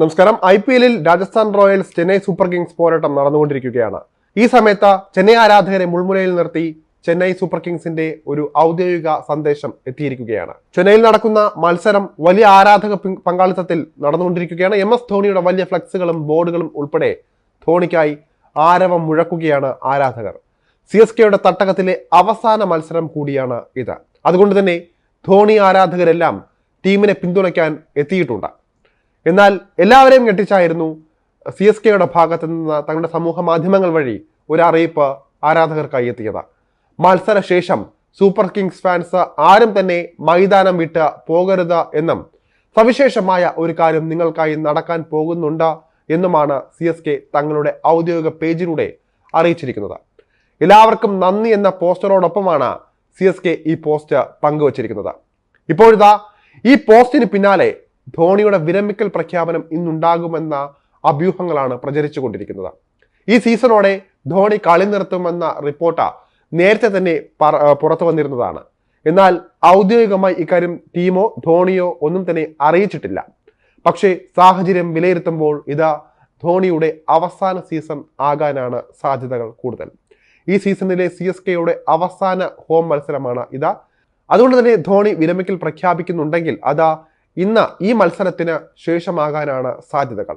നമസ്കാരം. I P എല്ലിൽ Rajasthan Royals Chennai Super Kings പോരാട്ടം നടന്നുകൊണ്ടിരിക്കുകയാണ്. ഈ സമയത്ത് ചെന്നൈ ആരാധകരെ മുൾമുനയിൽ നിർത്തി ചെന്നൈ സൂപ്പർ കിങ്സിന്റെ ഒരു ഔദ്യോഗിക സന്ദേശം എത്തിയിരിക്കുകയാണ്. ചെന്നൈയിൽ നടക്കുന്ന മത്സരം വലിയ ആരാധക പങ്കാളിത്തത്തിൽ നടന്നുകൊണ്ടിരിക്കുകയാണ്. എം എസ് ധോണിയുടെ വലിയ ഫ്ലക്സുകളും ബോർഡുകളും ഉൾപ്പെടെ ധോണിക്കായി ആരവം മുഴക്കുകയാണ് ആരാധകർ. സി എസ് കെയുടെ തട്ടകത്തിലെ അവസാന മത്സരം കൂടിയാണ് ഇത്. അതുകൊണ്ട് തന്നെ ധോണി ആരാധകരെല്ലാം ടീമിനെ പിന്തുണയ്ക്കാൻ എത്തിയിട്ടുണ്ട്. എന്നാൽ എല്ലാവരെയും ഞെട്ടിച്ചായിരുന്നു സി എസ് കെയുടെ ഭാഗത്ത് നിന്ന് തങ്ങളുടെ സമൂഹ മാധ്യമങ്ങൾ വഴി ഒരു അറിയിപ്പ് ആരാധകർക്കായി എത്തിയത്. മത്സരശേഷം സൂപ്പർ കിങ്സ് ഫാൻസ് ആരും തന്നെ മൈതാനം വിട്ട് പോകരുത് എന്നും സവിശേഷമായ ഒരു കാര്യം നിങ്ങൾക്കായി നടക്കാൻ പോകുന്നുണ്ട് എന്നുമാണ് സി എസ് കെ തങ്ങളുടെ ഔദ്യോഗിക പേജിലൂടെ അറിയിച്ചിരിക്കുന്നത്. എല്ലാവർക്കും നന്ദി എന്ന പോസ്റ്ററോടൊപ്പമാണ് സി എസ് കെ ഈ പോസ്റ്റ് പങ്കുവച്ചിരിക്കുന്നത്. ഇപ്പോഴിതാ ഈ പോസ്റ്റിന് പിന്നാലെ ധോണിയുടെ വിരമിക്കൽ പ്രഖ്യാപനം ഇന്നുണ്ടാകുമെന്ന അഭ്യൂഹങ്ങളാണ് പ്രചരിച്ചുകൊണ്ടിരിക്കുന്നത് ഈ സീസണോടെ ധോണി കളി നിർത്തുമെന്ന റിപ്പോർട്ട് നേരത്തെ തന്നെ പറ- പുറത്തു വന്നിരുന്നതാണ്. എന്നാൽ ഔദ്യോഗികമായി ഇക്കാര്യം ടീമോ ധോണിയോ ഒന്നും തന്നെ അറിയിച്ചിട്ടില്ല. പക്ഷേ സാഹചര്യം വിലയിരുത്തുമ്പോൾ ഇതാ ധോണിയുടെ അവസാന സീസൺ ആകാനാണ് സാധ്യതകൾ കൂടുതൽ. ഈ സീസണിലെ സി എസ് കെയുടെ അവസാന ഹോം മത്സരമാണ് ഇതാ. അതുകൊണ്ട് തന്നെ ധോണി വിരമിക്കൽ പ്രഖ്യാപിക്കുന്നുണ്ടെങ്കിൽ അതാ ഇന്ന് ഈ മത്സരത്തിന് ശേഷമാകാനാണ് സാധ്യതകൾ.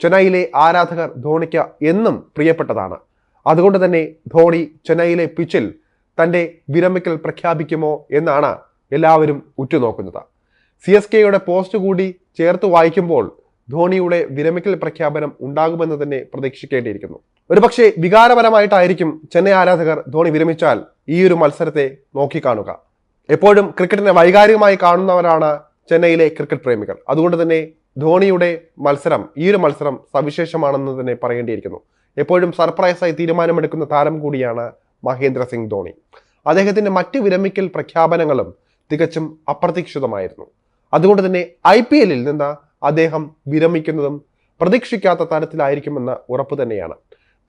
ചെന്നൈയിലെ ആരാധകർ ധോണിക്ക് എന്നും പ്രിയപ്പെട്ടതാണ്. അതുകൊണ്ട് തന്നെ ധോണി ചെന്നൈയിലെ പിച്ചിൽ തന്റെ വിരമിക്കൽ പ്രഖ്യാപിക്കുമോ എന്നാണ് എല്ലാവരും ഉറ്റുനോക്കുന്നത്. സി എസ് കെയുടെ പോസ്റ്റ് കൂടി ചേർത്ത് വായിക്കുമ്പോൾ ധോണിയുടെ വിരമിക്കൽ പ്രഖ്യാപനം ഉണ്ടാകുമെന്ന് തന്നെ പ്രതീക്ഷിക്കേണ്ടിയിരിക്കുന്നു. ഒരുപക്ഷെ വികാരപരമായിട്ടായിരിക്കും ചെന്നൈ ആരാധകർ ധോണി വിരമിച്ചാൽ ഈ ഒരു മത്സരത്തെ നോക്കിക്കാണുക. എപ്പോഴും ക്രിക്കറ്റിനെ വൈകാരികമായി കാണുന്നവരാണ് ചെന്നൈയിലെ ക്രിക്കറ്റ് പ്രേമികൾ. അതുകൊണ്ട് തന്നെ ധോണിയുടെ മത്സരം ഈ ഒരു മത്സരം സവിശേഷമാണെന്ന് തന്നെ പറയേണ്ടിയിരിക്കുന്നു. എപ്പോഴും സർപ്രൈസായി തീരുമാനമെടുക്കുന്ന താരം കൂടിയാണ് മഹേന്ദ്ര സിംഗ് ധോണി. അദ്ദേഹത്തിന്റെ മറ്റ് വിരമിക്കൽ പ്രഖ്യാപനങ്ങളും തികച്ചും അപ്രതീക്ഷിതമായിരുന്നു. അതുകൊണ്ട് തന്നെ ഐ പി എല്ലിൽ നിന്ന് അദ്ദേഹം വിരമിക്കുന്നതും പ്രതീക്ഷിക്കാത്ത തരത്തിലായിരിക്കുമെന്ന് ഉറപ്പ് തന്നെയാണ്.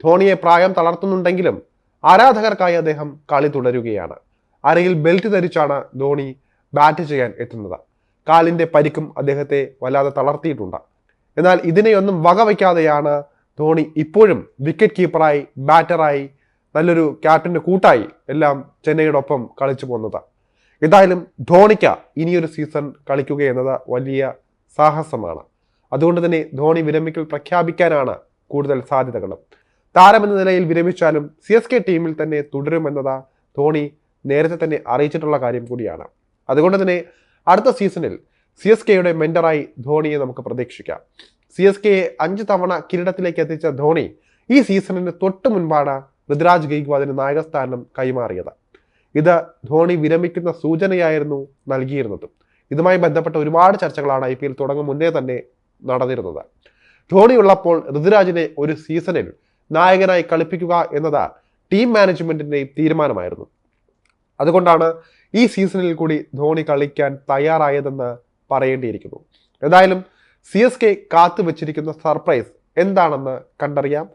ധോണിയെ പ്രായം തളർത്തുന്നുണ്ടെങ്കിലും ആരാധകർക്കായി അദ്ദേഹം കളി തുടരുകയാണ്. അരയിൽ ബെൽറ്റ് ധരിച്ചാണ് ധോണി ബാറ്റ് ചെയ്യാൻ എത്തുന്നത്. കാലിന്റെ പരിക്കും അദ്ദേഹത്തെ വല്ലാതെ തളർത്തിയിട്ടുണ്ട്. എന്നാൽ ഇതിനെയൊന്നും വകവയ്ക്കാതെയാണ് ധോണി ഇപ്പോഴും വിക്കറ്റ് കീപ്പറായി ബാറ്ററായി നല്ലൊരു ക്യാപ്റ്റന്റെ കൂട്ടായി എല്ലാം ചെന്നൈയുടെ ഒപ്പം കളിച്ചു പോകുന്നത് എന്തായാലും ധോണിക്ക ഇനിയൊരു സീസൺ കളിക്കുക എന്നത് വലിയ സാഹസമാണ്. അതുകൊണ്ട് തന്നെ ധോണി വിരമിക്കൽ പ്രഖ്യാപിക്കാനാണ് കൂടുതൽ സാധ്യതകളും. താരമെന്ന നിലയിൽ വിരമിച്ചാലും സി എസ് കെ ടീമിൽ തന്നെ തുടരുമെന്നത് ധോണി നേരത്തെ തന്നെ അറിയിച്ചിട്ടുള്ള കാര്യം കൂടിയാണ്. അതുകൊണ്ട് തന്നെ അടുത്ത സീസണിൽ സി എസ് കെയുടെ മെന്ററായി ധോണിയെ നമുക്ക് പ്രതീക്ഷിക്കാം. സി എസ് കെയെ അഞ്ച് തവണ കിരീടത്തിലേക്ക് എത്തിച്ച ധോണി ഈ സീസണിന് തൊട്ട് മുൻപാണ് ഋതുരാജ് ഗെയ്ക്വാദിന് നായകസ്ഥാനം കൈമാറിയത്. ഇത് ധോണി വിരമിക്കുന്ന സൂചനയായിരുന്നു നൽകിയിരുന്നത്. ഇതുമായി ബന്ധപ്പെട്ട ഒരുപാട് ചർച്ചകളാണ് ഐ പി എൽ തുടങ്ങും മുന്നേ തന്നെ നടന്നിരുന്നത്. ധോണി ഉള്ളപ്പോൾ ഋതുരാജിനെ ഒരു സീസണിൽ നായകനായി കളിപ്പിക്കുക എന്നത് ടീം മാനേജ്മെന്റിന്റെ തീരുമാനമായിരുന്നു. അതുകൊണ്ടാണ് ഈ സീസണിൽ കൂടി ധോണി കളിക്കാൻ തയ്യാറായതെന്ന് പറയേണ്ടിയിരിക്കുന്നു. ഏതായാലും സി എസ് കെ കാത്തു വെച്ചിരിക്കുന്ന സർപ്രൈസ് എന്താണെന്ന് കണ്ടറിയാം.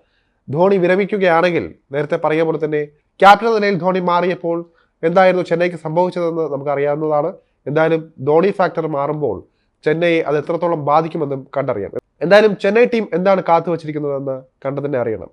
ധോണി വിരമിക്കുകയാണെങ്കിൽ നേരത്തെ പറഞ്ഞ പോലെ തന്നെ ക്യാപ്റ്റൻ നിലയിൽ ധോണി മാറിയപ്പോൾ എന്തായിരുന്നു ചെന്നൈക്ക് സംഭവിച്ചതെന്ന് നമുക്കറിയാവുന്നതാണ്. എന്തായാലും ധോണി ഫാക്ടർ മാറുമ്പോൾ ചെന്നൈയെ അത് എത്രത്തോളം ബാധിക്കുമെന്നും കണ്ടറിയാം. എന്തായാലും ചെന്നൈ ടീം എന്താണ് കാത്തു വച്ചിരിക്കുന്നതെന്ന് കണ്ടു തന്നെ അറിയണം.